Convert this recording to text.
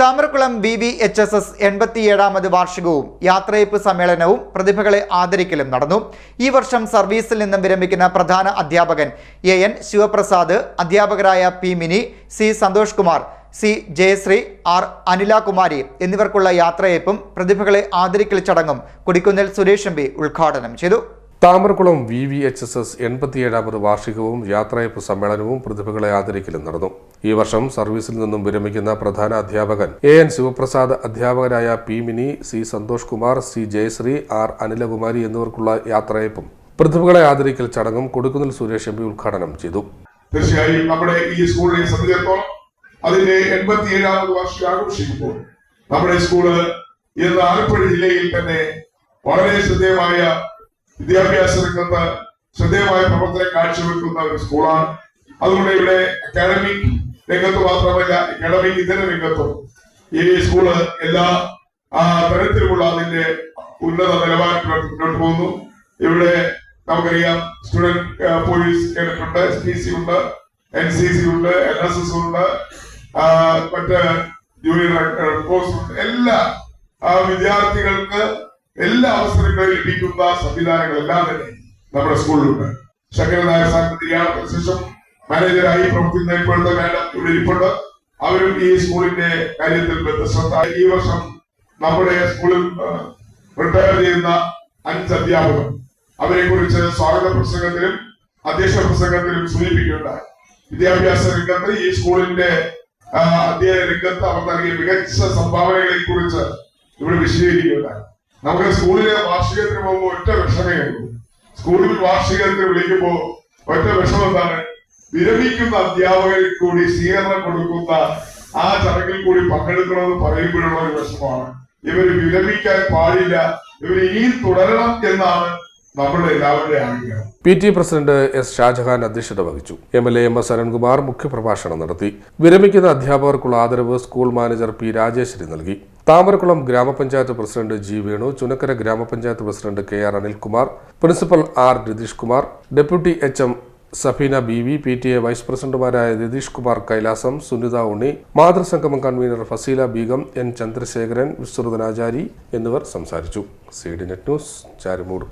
Thamarakulam V V H S S എൺപത്തിയേഴാമത് വാർഷികവും യാത്രയപ്പ് സമ്മേളനവും പ്രതിഭകളെ ആദരിക്കലും നടന്നു. ഈ വർഷം സർവീസിൽ നിന്നും വിരമിക്കുന്ന പ്രധാന അധ്യാപകൻ എ എൻ ശിവപ്രസാദ് അധ്യാപകരായ P Mini C Santhosh Kumar C Jayasree R Anilakumari എന്നിവർക്കുള്ള യാത്രയപ്പും പ്രതിഭകളെ ആദരിക്കൽ ചടങ്ങും കൊടിക്കുന്നിൽ സുരേഷ് എം ഉദ്ഘാടനം ചെയ്തു. Thamarakulam V V H S S എൺപത്തിയേഴാമത് വാർഷികവും യാത്രയപ്പ് സമ്മേളനവും പ്രതിഭകളെ ആദരിക്കലും നടന്നു. ഈ വർഷം സർവീസിൽ നിന്നും വിരമിക്കുന്ന പ്രധാന അധ്യാപകൻ എ എൻ ശിവപ്രസാദ് അധ്യാപകരായ P Mini C Santhosh Kumar C Jayasree R Anilakumari എന്നിവർക്കുള്ള യാത്രയപ്പും പ്രതിഭകളെ ആദരിക്കൽ ചടങ്ങും കൊടുക്കുന്നിൽ സുരേഷ് എം പി ഉദ്ഘാടനം ചെയ്തു. തീർച്ചയായും നമ്മുടെ ഈ സ്കൂളിനെ സംബന്ധിച്ചിടത്തോളം അതിന്റെ എൺപത്തിയേഴാമത് വർഷം ആഘോഷിക്കുമ്പോൾ നമ്മുടെ സ്കൂൾ ഇന്ന് ആലപ്പുഴ ജില്ലയിൽ തന്നെ വളരെ ശ്രദ്ധേയമായ വിദ്യാഭ്യാസ രംഗത്ത് ശ്രദ്ധേയമായ പ്രവർത്തനം കാഴ്ചവെക്കുന്ന ഒരു സ്കൂളാണ്. അതുകൊണ്ട് ഇവിടെ അക്കാഡമിക് രംഗത്ത് മാത്രമല്ല അക്കാഡമിക് ഇതര രംഗത്തും ഈ സ്കൂൾ എല്ലാ തരത്തിലുമുള്ള അതിന്റെ ഉന്നത നിലവാരത്തിലോട്ട് മുന്നോട്ട് പോകുന്നു. ഇവിടെ നമുക്കറിയാം സ്റ്റുഡന്റ് പോലീസ് കേട്ടിട്ടുണ്ട് പി സി ഉണ്ട് എൻ സി സി ഉണ്ട് എൻ എസ് എസ് ഉണ്ട് മറ്റ് ജൂനിയർ എല്ലാ വിദ്യാർത്ഥികൾക്ക് എല്ലാ അവസരങ്ങളും ലഭിക്കുന്ന സംവിധാനങ്ങളെല്ലാം തന്നെ നമ്മുടെ സ്കൂളിലുണ്ട്. ശങ്കരനായ സാറിന്റെ നിര്യാണത്തിന് ശേഷം മാനേജരായി പ്രവർത്തിക്കുന്ന ഇപ്പോഴത്തെ മാഡം ഇവിടെ ഇരിപ്പുണ്ട്. അവരും ഈ സ്കൂളിന്റെ കാര്യത്തിൽ ബന്ധശ്രദ്ധ ഈ വർഷം നമ്മുടെ സ്കൂളിൽ റിട്ടയർ ചെയ്യുന്ന അഞ്ച് അധ്യാപകർ. അവരെ കുറിച്ച് സ്വാഗത പ്രസംഗത്തിലും അധ്യക്ഷ പ്രസംഗത്തിലും സൂചിപ്പിക്കുകയുണ്ടായി. വിദ്യാഭ്യാസ രംഗത്ത് ഈ സ്കൂളിന്റെ അധ്യയന രംഗത്ത് അവർ നൽകിയ മികച്ച സംഭാവനകളെ കുറിച്ച് ഇവിടെ വിശദീകരിക്കുകയുണ്ടായി. നമുക്ക് സ്കൂളിലെ വാർഷികത്തിന് പോകുമ്പോൾ ഒറ്റ വിഷമേ ഉള്ളൂ. സ്കൂളിൽ വാർഷികത്തിന് വിളിക്കുമ്പോൾ ഒറ്റ വിഷമം എന്താണ്? വിരമിക്കുന്ന അധ്യാപകരിൽ കൂടി സ്വീകരണം കൊടുക്കുന്ന ആ ചടങ്ങിൽ കൂടി പങ്കെടുക്കണമെന്ന് പറയുമ്പോഴുള്ള ഒരു വിഷമമാണ്. ഇവർ വിരമിക്കാൻ പാടില്ല. ഇവർ ഇനിയും തുടരണം എന്നാണ് P T president S Shajahan അധ്യക്ഷത വഹിച്ചു. M L A M S Arunkumar മുഖ്യപ്രഭാഷണം നടത്തി. വിരമിക്കുന്ന അധ്യാപകർക്കുള്ള ആദരവ് സ്കൂൾ മാനേജർ പി രാജേശ്വരി നൽകി. താമരക്കുളം ഗ്രാമപഞ്ചായത്ത് പ്രസിഡന്റ് ജി വേണു ചുനക്കര ഗ്രാമപഞ്ചായത്ത് president K R Anilkumar principal R Ratheesh Kumar deputy H M Safeena B V P T A vice പ്രസിഡന്റുമാരായ രതീഷ് കുമാർ കൈലാസം സുനിത ഉണ്ണി മാതൃസംഗമം കൺവീനർ ഫസീല ബീഗം എൻ ചന്ദ്രശേഖരൻ വിശ്രുതനാചാരി എന്നിവർ സംസാരിച്ചു. C D net news Charummoodu.